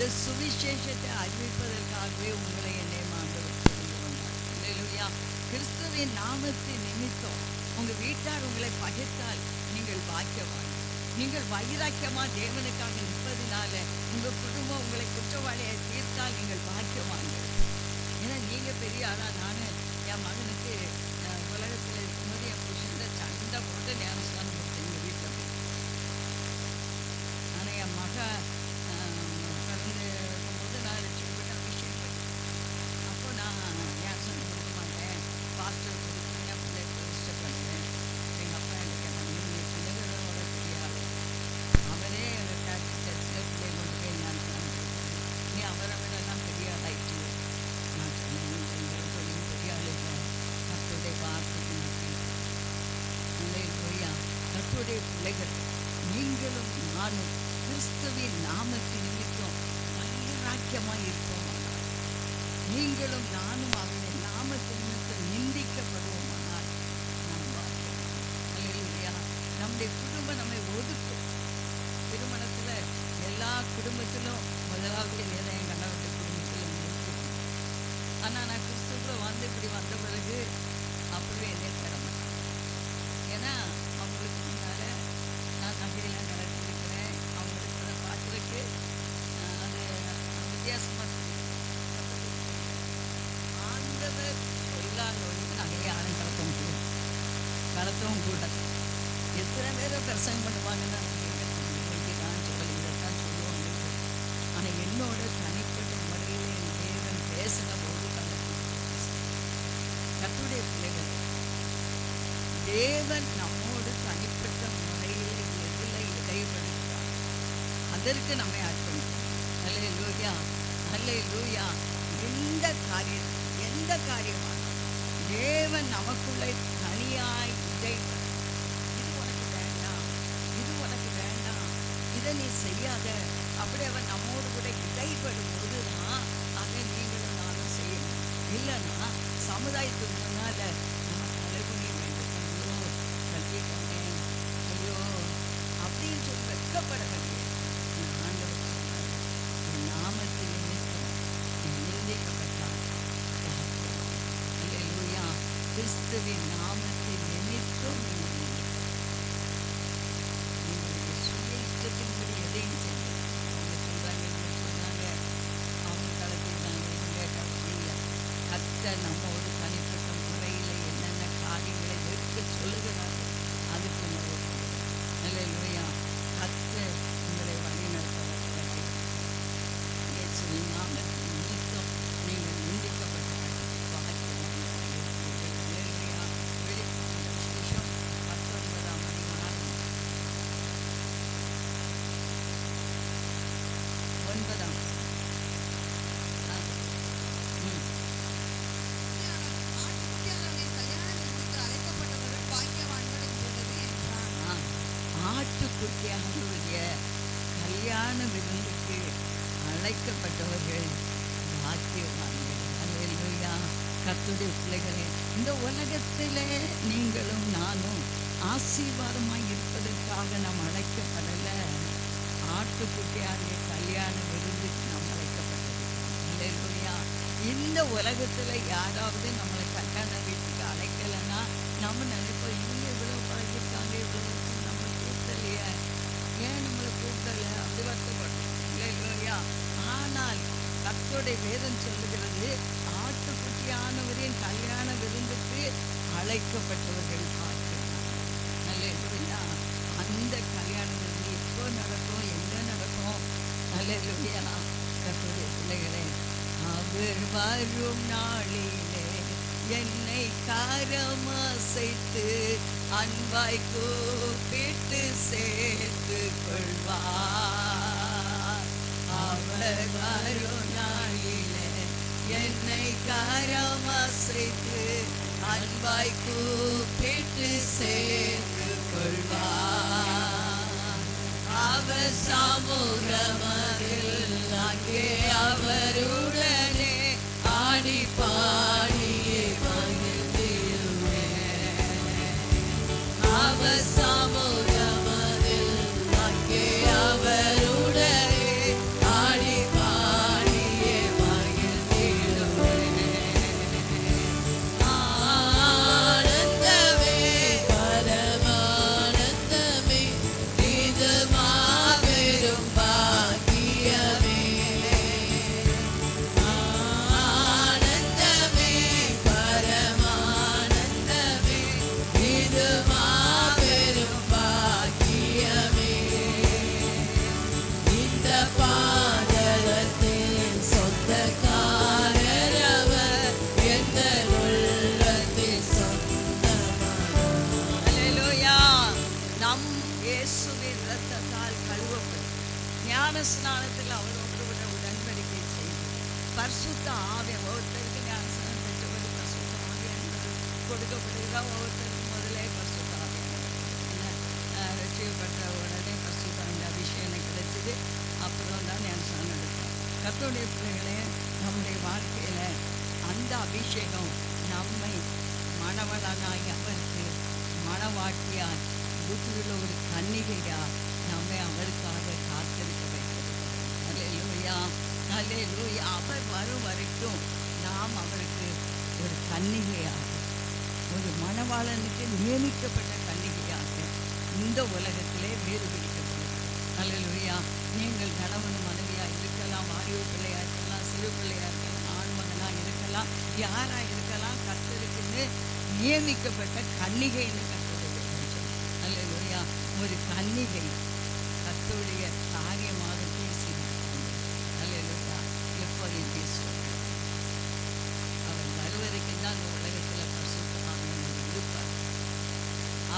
இந்த சுவிசேஷத்தை அறிவிப்பதற்காகவே உங்களை என்னை ஆண்டவர் தெரிந்து கொண்டார் இல்லையா கிறிஸ்துவின் நாமத்தின் நிமித்தம் உங்கள் வீட்டார் உங்களை பகிர்த்தால் நீங்கள் பாக்கியவான். நீங்கள் வைராக்கியமா தேவனுக்காக நிற்பதினால உங்கள் குடும்பம் உங்களை குற்றவாளியை தீர்த்தால் நீங்கள் பாக்கியவான்கள். ஏன்னா நீங்க பெரிய ஆளா நானு என் மகனுக்கு உலகத்தில் இருக்கும்போது என் புருஷன் சண்டை போட்டு நேரம் கர்த்தருடைய பிள்ளைகள் நீங்களும் நானும் கிறிஸ்துவின் நாமத்தின் நிமித்தம் வைராக்கியமாய் இருப்போம் நீங்களும் நானும் அவருடைய நாமத்தின் நிமித்தம் நிந்திக்கப்படுவோமானால் நாம் பாக்கியவான். நம்முடைய குடும்பம் நம்மை ஒதுக்கும். திருமணத்தில் எல்லா குடும்பத்திலும் முதலாவது என்னை என் கணவருடைய குடும்பத்தில் ஆனால் நான் கிறிஸ்துவில் வந்து இப்படி தேவன் நம்மோடு தனிப்பட்ட முறையில் எதில் இடைபடுத்தார் அதற்கு நம்மை அர்ப்பணிக்கும் அல்ல லூயா அல்ல லூயா எந்த காரியம் எந்த காரியமான தேவன் நமக்குள்ளே தனியாய் இடைப்படும் இது உனக்கு வேண்டாம் இது உனக்கு வேண்டாம் இதை நீ செய்யாத. அப்படி அவன் நம்மோடு கூட இடைப்படும் போது தான் அதை நீங்களும் நானும் செய்யணும். இல்லைன்னா சமுதாயத்துக்கு முன்னால் நிந்திக்கப்பட்டால் கிறிஸ்துவின் நாமத்தின் நிமித்தம் உங்களுடைய சுய இஷ்டத்தின்படி எதையும் செய்ய அவங்க சொல்றாங்க இவங்க சொன்னாங்க அவங்க கலத்திருந்தாங்க இவங்க கத்த அழைக்கப்பட்டவர்கள் பாக்கியவான்கள். கத்துடைய பிள்ளைகளே இந்த உலகத்திலே நீங்களும் நானும் ஆசீர்வாதமாக இருப்பதற்காக நாம் அழைக்கப்படலை. ஆட்டுக்குட்டியாருடைய கல்யாண விருந்துக்கு நாம் அழைக்கப்பட்டது. அல்லேலூயா. இந்த உலகத்தில் யாராவது நம்மளை கல்யாண வீட்டுக்கு அழைக்கலைன்னா நம்ம நினைப்போம் இவங்க இவ்வளோ பழகிருக்காங்க இவ்வளோ நம்மளை கூப்பிடலையே. ஏன் நம்மளை கூப்பிடல? அப்படி வருத்தப்படும் ஆனால் கத்தோடைய வேதம் சொல்லுகிறது ஆட்டுக்குட்டியானவரின் கல்யாண விருந்துக்கு அழைக்கப்பட்டவர்கள் நல்ல அந்த கல்யாண விருந்து எப்போ நடக்கும் எங்க நடக்கும்? நல்ல கத்தோடைய பிள்ளைகளே அவர் வரும் நாளிலே என்னை காரமாசைத்து அன்பாய் கூப்பிட்டு சேர்த்து கொள்வார். அவர் என்னை காரமசைத்து அன்பாய் கூப்பிட்டு சேர்த்து கொள்வார் அவர் சமூகமதில் அங்கே அவருடனே ஆடி பாடியே மகிழ்ந்திருவேன் அவர் இயேசுவின் ரத்தத்தால் கழுவப்படும் ஞான ஸ்நானத்தில் அவரோடு கூட உடன்படிக்கை செய்து பரிசுத்த ஆவிய ஒவ்வொருத்தருக்கு ஞான ஸ்நானம் பெற்றபடி பரிசுத்த ஆவிய கொடுக்கப்படுகிறதா. ஒவ்வொருத்தருக்கு முதலே பரிசுத்த ஆவிய ரட்சிக்கப்பட்ட உடனே பரிசுத்த அந்த அபிஷேகம் கிடைச்சிது அப்புறம் தான் ஞான ஸ்நானம் எடுப்போம் கத்தோடைய பிள்ளைகளே நம்முடைய வாழ்க்கையில் அந்த அபிஷேகம் நம்மை மணவளனாய் அவருக்கு மணவாட்டியாய் புத்தியுள்ள ஒரு கன்னிகையா நம்மை அவருக்காக காத்திருக்க வைக்கிறது. அவர் வரும் வரைக்கும் நாம் அவருக்கு ஒரு கன்னிகையாக ஒரு மணவாளனுக்கு நியமிக்கப்பட்ட கன்னிகையாக இந்த உலகத்திலே வேறு பிடிக்கப்படும் அல்லேலூயா நீங்கள் கணவன் மனைவியாக இருக்கலாம் வாரியோ பிள்ளையாக இருக்கலாம் சிறு பிள்ளையாக இருக்கலாம் ஆண்மகனாக இருக்கலாம் யாராக இருக்கலாம் கத்தருக்குன்னு நியமிக்கப்பட்ட கன்னிகைன்னு ஒரு கன்னிகை கத்தோடைய காரியமாக பேசி அல்லேலூயா. எப்போதையும் பேசுவார். அவர் வருவதற்கும் தான் இந்த உலகத்தில் பரிசுத்தமாக இருப்பார்.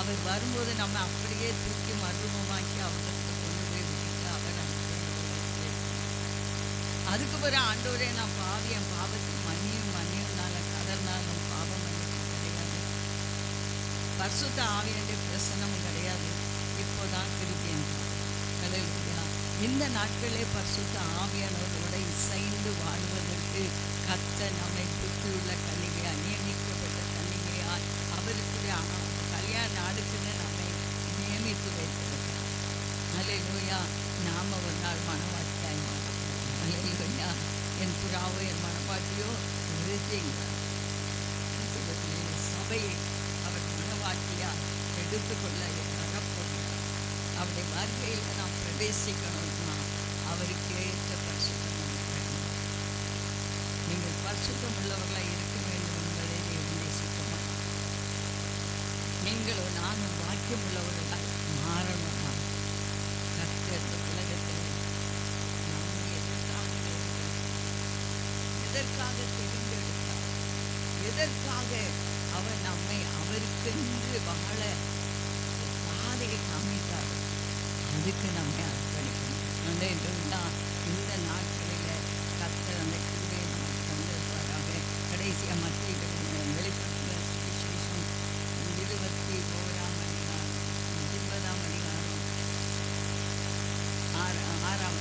அவர் வரும்போது நம்ம அப்படியே தூக்கி மர்மமாக்கி அவருக்கு கொண்டு போய் விட்டுட்டு அவர் அதுக்கு பிறகு ஆண்டோரே நான் பாவி என் பாவத்துக்கு மன்னியும் மன்னியும்னால கதர்னாலும் பாவம் மன்னிப்பு கிடையாது பரிசுத்த ஆவியனுடைய பிரசனமும் கிடையாது. தான் திருப்பி இந்த நாட்களே பரிசுத்த ஆவியானவர்களோட இசைந்து வாழ்வதற்கு கத்த நம்மை புத்தியுள்ள கன்னிகையா நியமிக்கப்பட்ட கன்னிகையா அவருக்கு கல்யாண நாடுக்குன்னு நம்மை நியமித்து வைத்திருக்கிறார். அலையிலூயா நாம ஒரு நாள் மனவாட்டியாய் அலையிலூயா என் புறாவோ என் மனவாட்டியோ விருத்திங்கிறார் சபையை அவர் மனவாட்டியா எடுத்துக்கொள்ள அவருடைய வருகையில் நாம் பிரவேசிக்கணும்னா அவருக்கு ஏற்ற பரிசுத்தம் நீங்கள் பரிசுத்தம் உள்ளவர்களாக இருக்க வேண்டும் என்பதை தேவன் நேசிக்கமாக நானும் வாக்கியம் உள்ளவர்களாக மாறணுமா? கர்த்தர் இந்த உலகத்தில் நம்மை எதற்காக எதற்காக தெரிந்தெடுத்தார்? எதற்காக அவர் நம்மை அவருக்கென்று வாழ பாதையை காமித்தார்கள் அதுக்கு நம்ம அர்ப்பணிக்கணும். அந்த என்றுதான் இந்த நாட்களில் கர்த்தர் அந்த கிருபையை நமக்கு தந்திருப்பாராக. கடைசியாக மத்திய வெளிப்படுத்துகிற சுவிசேஷம் இருபத்தி ஓராம் அதிகாரம் இருபதாம் அதிகாரம் ஆறு ஆறாம்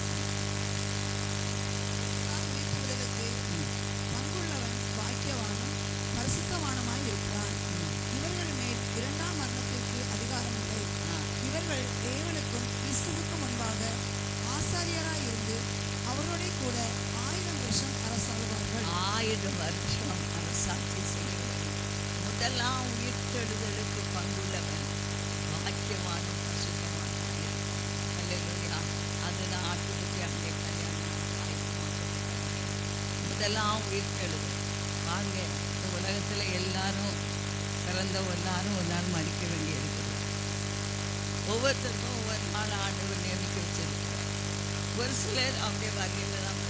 முதலாம் உயிர்த்தெழுதலுக்கு பங்குள்ளவன். பாக்கியமான பசுத்தமான அல்லேலூயா. அதுதான் ஆட்டுக்குட்டி கல்யாணம் ஆயத்தமாக்கப்பட்டது. முதலாம் உயிர்த்தெழுதல். வாங்க இந்த உலகத்தில் எல்லாரும் பிறந்த எல்லாரும் ஒரு நாள் மறிக்க வேண்டி இருக்குது ஒவ்வொருத்தருக்கும் ஒவ்வொரு நாள் ஆண்டவர் நியமிக்க வச்சிருக்கிறார். ஒரு சிலர் அப்படியே வகையில் தான்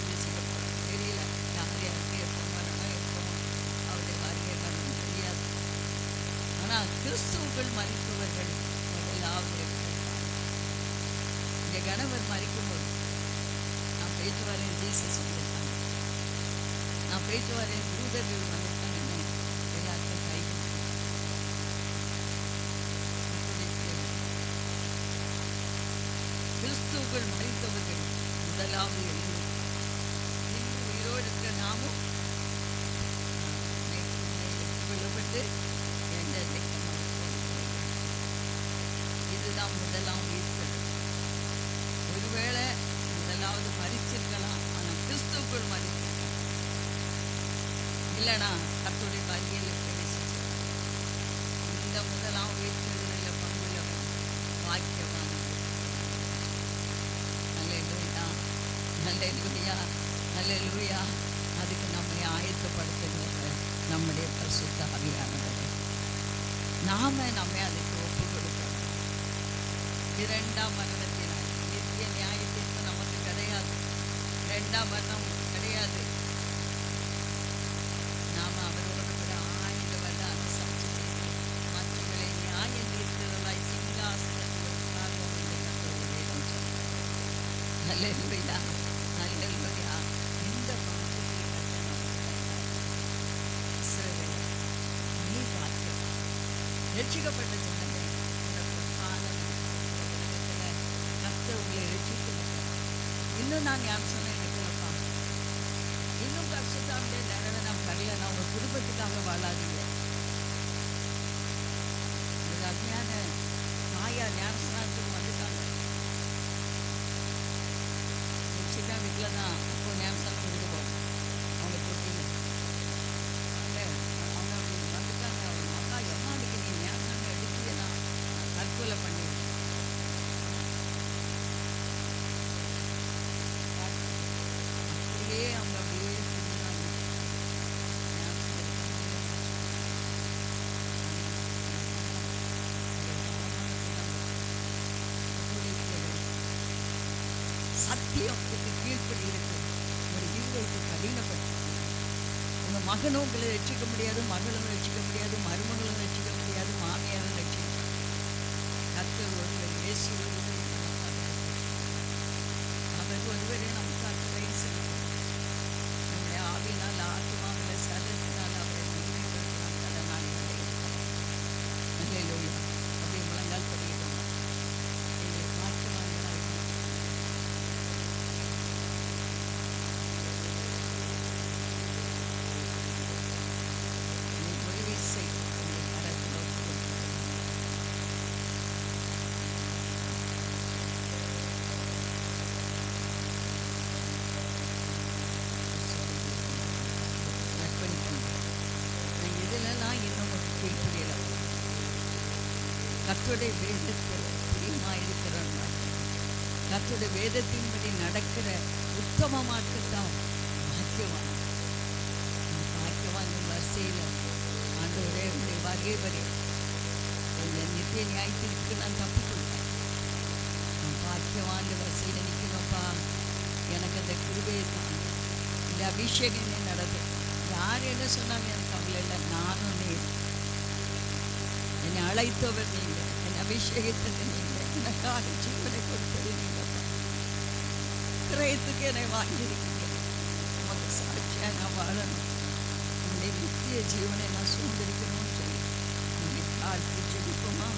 கிறிஸ்துவுக்குள் மறிப்பவர்கள் முதலாவது இந்த கணவர் மறிக்கும்போது நான் போயிட்டு வரேன் ஜீசஸ் வந்திருக்காங்க. நான் போயிட்டு வரேன் தூதர்கள் வந்திருக்காங்க எல்லாருக்கும் கை கிறிஸ்துவுக்குள் மறித்தவர்கள் முதலாவது எழுந்து உயிரோடு இருக்கிற நாமும் கொள்ளப்பட்டு எந்த தான் முதலாம் உயிர்த்தது ஒருவேளை முதலாவது மறிச்சிருக்கலாம் ஆனால் கிறிஸ்துக்குள் மறிச்சிருக்கலாம் இல்லைனா கத்தோடைய வழியில் பிரவேசிச்சிருக்கலாம் இந்த முதலாம் உயிர்த்ததில் பங்குள்ளவன் வாக்கியவான் நல்ல லூயா நல்ல லூயா நல்ல லூயா அதுக்கு நம்மை ஆயத்தப்படுத்துகிறது நம்முடைய பரிசுத்த ஆவியானவர். நாம நம்ம அதுக்கு இரண்டாம் மரணத்தினால். நித்திய நியாயத்திற்கு நமக்கு கிடையாது. இரண்டாம் மரணம் கிடையாது. நாம அவரோடு கூட ஆயிரம் வருடம் அனுசரிச்சு மற்றவர்களை நியாயம் தீர்க்கிறதாய் சிங்காசனத்தில் உட்கார்ந்து வேதம் சொல்லுகிறது. அல்லேலூயா. அல்லேலூயா. இந்த பாக்கியத்தை கர்த்தர் நமக்கு தந்தார். இஸ்ரவேலே, நீ பாக்கியவான். ரட்சிக்கப்பட்ட ஜனங்கள் இந்த பொற்கால உலகத்துல கர்த்தர் உங்களை ரட்சித்திருக்கிறார். இன்னும் நான் ஞாபகம் எடுக்கலப்பா இன்னும் பரிசுத்தாவுடைய நிறைவேறாம நான் நான் அவங்க குடும்பத்துக்காக வாழாதீங்க ஒரு அருமையான தாயா ஞானஸ்தானத்துக்கு வந்துட்டாங்க சின்ன வீட்டில் தான் அப்போ ஞானஸ்தானம் கொடுக்குவோம் அவங்க தொட்டியில் அவங்க அப்படி வந்துட்டாங்க அவங்க அக்கா எம்மாடிக்கு நீ ஞானஸ்தானம் எடுத்தீங்கன்னா நான் தற்கொலை பண்ணிடுவேன் அப்படியே அவங்க அப்படியே திரும்பினாங்க. ஞானஸ்தானம் சத்தியத்துக்கு கீழ்ப்படி இருக்கு. ஒரு இருதயத்தை கடினப்படுத்தி உங்க மகனும் உங்களை ரசிக்க முடியாது மகளும் ரசிக்க முடியாது மருமகளும் ரசிக்க முடியாது மாமியாரும் ரட்சிக்க கத்தர் ஒருவர் இயேசு ஒருவர் நமக்காக இருக்கிறார். அவர் ஒருவரே கர்த்தருடைய வேதத்தில் பிரியமாக இருக்கிறோம் கர்த்தருடைய வேதத்தின்படி நடக்கிற உத்தமமாக்கத்தான் பாக்கியவான். பாக்கியவான் வரிசையில் ஆண்டவரே உடைய வகை வரை இந்த நித்திய நியாயத்திற்கு நான் தப்பிக்கொள்வேன் பாக்கியவான் வரிசையில் நிற்கிறோம்ப்பா. எனக்கு அந்த கிருபையை தான். இந்த அபிஷேகம் என்ன நடந்தது யார் என்ன சொன்னாலும் எனக்கு அவங்கள இல்லை. நானும் நீ. என்னை அழைத்தவர் நீங்கள். അഭിഷേകത്തിൻ്റെ കാല ജീവനെ കൊടുത്തതിന് ക്രയത്തുക്കനെ വാങ്ങിയിരിക്കുക നമുക്ക് സാക്ഷിയാനാ വാഴണം നമ്മുടെ നിത്യ ജീവനെ നാ സ്വീകരിക്കണമെന്ന് ചൊല്ലി നമ്മെ പ്രാർത്ഥിച്ചെടുക്കുമ്പോൾ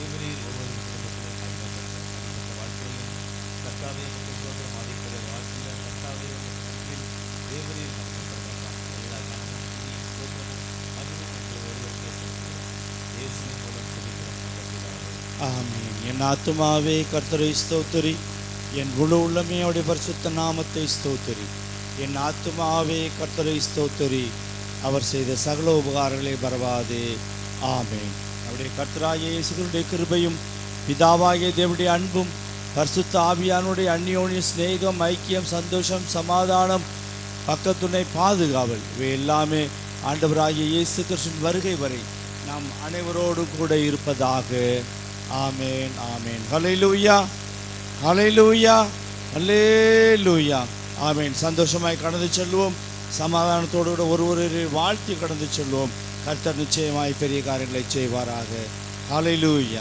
தேவரீர் ஒவ்வொரு வாழ்க்கையில் கர்த்தாவே சோதரம் அதைக்கூடிய என் ஆத்மாவே கர்த்தரை ஸ்தோத்திரி. என் முழு உள்ளமே பரிசுத்த நாமத்தை ஸ்தோத்தரி. என் ஆத்மாவே கர்த்தரை ஸ்தோத்திரி. அவர் செய்த சகல உபகாரங்களே பரவாதே. ஆமேன். நம்முடைய கர்த்தராகிய இயேசுகளுடைய கிருபையும் பிதாவாகிய தேவனுடைய அன்பும் பரிசுத்த ஆவியானுடைய அந்நியோனிய சிநேகம் ஐக்கியம் சந்தோஷம் சமாதானம் பக்கத்துணை பாதுகாவல் இவை எல்லாமே ஆண்டவராகிய இயேசு கிருஷ்ணன் வருகை வரை நாம் அனைவரோடு கூட இருப்பதாக. ஆமேன் ஆமேன். ஹalleluya ஹalleluya ஹalleluya. ஆமேன். சந்தோஷமாய் கடந்து செல்வோம். சமாதானத்தோடு கூட ஒருவரை வாழ்த்தி கடந்து செல்வோம். கர்த்தர் நிச்சயமாய் பெரிய காரியங்களை செய்வாராக. ஹalleluya